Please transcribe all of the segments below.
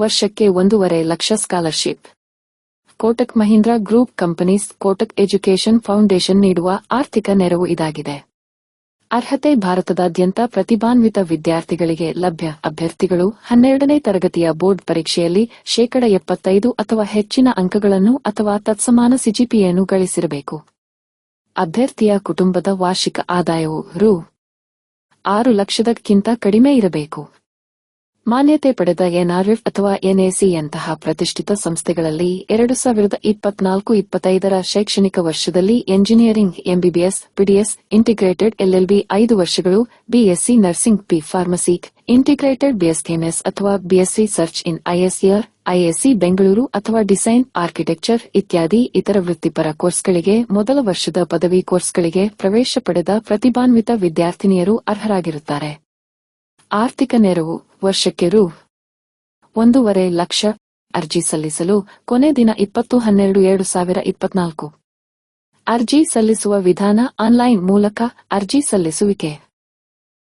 ವರ್ಷಕ್ಕೆ ಒಂದೂವರೆ lakh scholarship. Kotak Mahindra group companies Kotak education foundation ನೀಡುವ ಆರ್ಥಿಕ ನೆರವು ಇದಾಗಿದೆ. ಅರ್ಹತೆ ಭಾರತದಾದ್ಯಂತ ಪ್ರತಿಭಾನ್ವಿತ ವಿದ್ಯಾರ್ಥಿಗಳಿಗೆ ಲಭ್ಯ ಅಭ್ಯರ್ಥಿಗಳು ಹನ್ನೆರಡನೇ ತರಗತಿಯ ಬೋರ್ಡ್ ಪರೀಕ್ಷೆಯಲ್ಲಿ ಶೇಕಡ ಎಪ್ಪತ್ತೈದು ಅಥವಾ ಹೆಚ್ಚಿನ ಅಂಕಗಳನ್ನು ಅಥವಾ ತತ್ಸಮಾನ ಸಿಜಿಪಿಯನ್ನು ಗಳಿಸಿರಬೇಕು. ಅಭ್ಯರ್ಥಿಯ ಕುಟುಂಬದ ವಾರ್ಷಿಕ ಆದಾಯವು ರು. ಆರು ಲಕ್ಷದಕ್ಕಿಂತ ಕಡಿಮೆ ಇರಬೇಕು. ಮಾನ್ಯತೆ ಪಡೆದ ಎನ್ಆರ್ಎಫ್ ಅಥವಾ ಎನ್ಎಸಿಯಂತಹ ಪ್ರತಿಷ್ಠಿತ ಸಂಸ್ಥೆಗಳಲ್ಲಿ ಎರಡು ಸಾವಿರದ ಇಪ್ಪತ್ನಾಲ್ಕು ಇಪ್ಪತ್ತೈದರ ಶೈಕ್ಷಣಿಕ ವರ್ಷದಲ್ಲಿ engineering, MBBS, BDS, integrated LLB ಐದು ವರ್ಷಗಳು, BSc nursing, B pharmacy, integrated BSMS ಅಥವಾ BSc research in IISER IISc Bengaluru ಅಥವಾ ಡಿಸೈನ್, ಆರ್ಕಿಟೆಕ್ಚರ್ ಇತ್ಯಾದಿ ಇತರ ವೃತ್ತಿಪರ ಕೋರ್ಸ್ಗಳಿಗೆ ಮೊದಲ ವರ್ಷದ ಪದವಿ ಕೋರ್ಸ್ಗಳಿಗೆ ಪ್ರವೇಶ ಪಡೆದ ಪ್ರತಿಭಾನ್ವಿತ ವಿದ್ಯಾರ್ಥಿನಿಯರು ಅರ್ಹರಾಗಿರುತ್ತಾರೆ. ಆರ್ಥಿಕ ನೆರವು ವರ್ಷಕ್ಕೆ ರು. ಒಂದೂವರೆ ಲಕ್ಷ ಅರ್ಜಿ ಸಲ್ಲಿಸಲು ಕೊನೆ ದಿನ ಇಪ್ಪತ್ತು ಹನ್ನೆರಡು ಎರಡು ಸಾವಿರ ಇಪ್ಪತ್ನಾಲ್ಕು. ಅರ್ಜಿ ಸಲ್ಲಿಸುವ ವಿಧಾನ ಆನ್ಲೈನ್ ಮೂಲಕ ಅರ್ಜಿ ಸಲ್ಲಿಸುವಿಕೆ.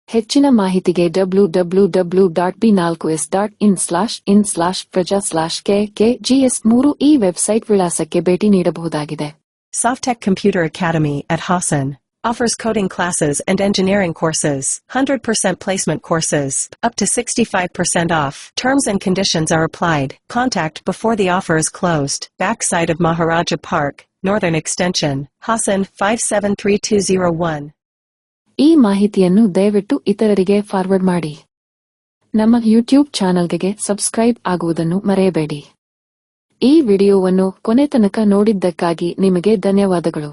ಹೆಚ್ಚಿನ ಮಾಹಿತಿಗೆ W W W dot B ನಾಲ್ಕು S dot in slash in slash ಪ್ರಜಾ ಸ್ಲಾಶ್ ಕೆ ಕೆ ಜಿಎಸ್ ಮೂರು ಈ ವೆಬ್ಸೈಟ್ ವಿಳಾಸಕ್ಕೆ ಭೇಟಿ ನೀಡಬಹುದಾಗಿದೆ. Softech computer academy at Hassan. offers coding classes and engineering courses, 100% placement courses, up to 65% off. Terms and conditions are applied. Contact before the offer is closed. Backside of Maharaja Park, Northern Extension, Hassan 573201. ಈ ಮಾಹಿತಿಯನ್ನು ದಯವಿಟ್ಟು ಇತರರಿಗೆ forward ಮಾಡಿ ನಮ್ಮ YouTube ಚಾನಲ್ಗೆ subscribe ಆಗುವುದನ್ನು ಮರೆಯಬೇಡಿ ಈ ವಿಡಿಯೋವನ್ನು ಕೊನೆ ತನಕ ನೋಡಿದ್ದಕ್ಕಾಗಿ ನಿಮಗೆ ಧನ್ಯವಾದಗಳು